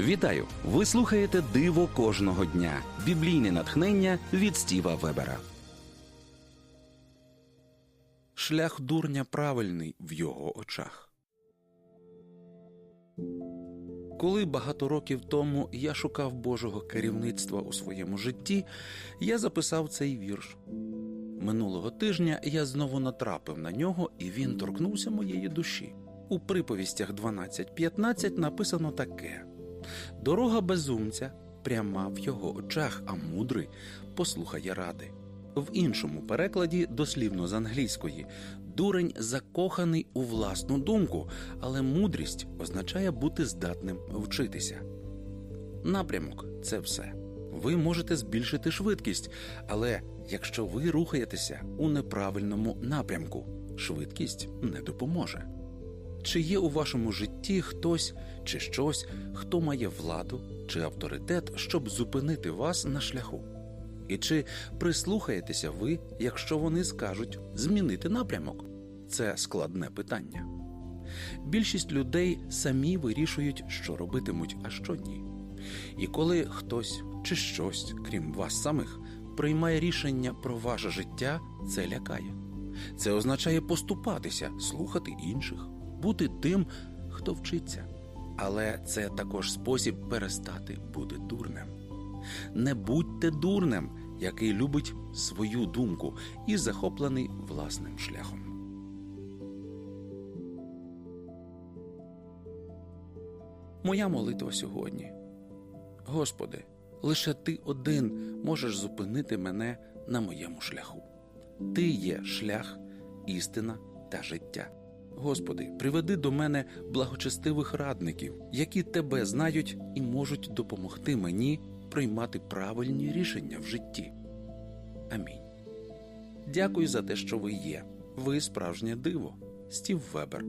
Вітаю! Ви слухаєте Диво кожного дня. Біблійне натхнення від Стіва Вебера. Шлях дурня правильний в його очах. Коли багато років тому я шукав Божого керівництва у своєму житті, я записав цей вірш. Минулого тижня я знову натрапив на нього, і він торкнувся моєї душі. У приповістях 12.15 написано таке: Дорога безумця пряма в його очах, а мудрий послухає ради. В іншому перекладі, дослівно з англійської, дурень закоханий у власну думку, але мудрість означає бути здатним вчитися. Напрямок це все. Ви можете збільшити швидкість, але якщо ви рухаєтеся у неправильному напрямку, швидкість не допоможе. Чи є у вашому житті хтось чи щось, хто має владу чи авторитет, щоб зупинити вас на шляху? І чи прислухаєтеся ви, якщо вони скажуть змінити напрямок? Це складне питання. Більшість людей самі вирішують, що робитимуть, а що ні. І коли хтось чи щось, крім вас самих, приймає рішення про ваше життя, це лякає. Це означає поступатися, слухати інших, бути тим, хто вчиться. Але це також спосіб перестати бути дурним. Не будьте дурним, який любить свою думку і захоплений власним шляхом. Моя молитва сьогодні. Господи, лише Ти один можеш зупинити мене на моєму шляху. Ти є шлях, істина та життя. Господи, приведи до мене благочестивих радників, які тебе знають і можуть допомогти мені приймати правильні рішення в житті. Амінь. Дякую за те, що ви є. Ви справжнє диво. Стів Вебер.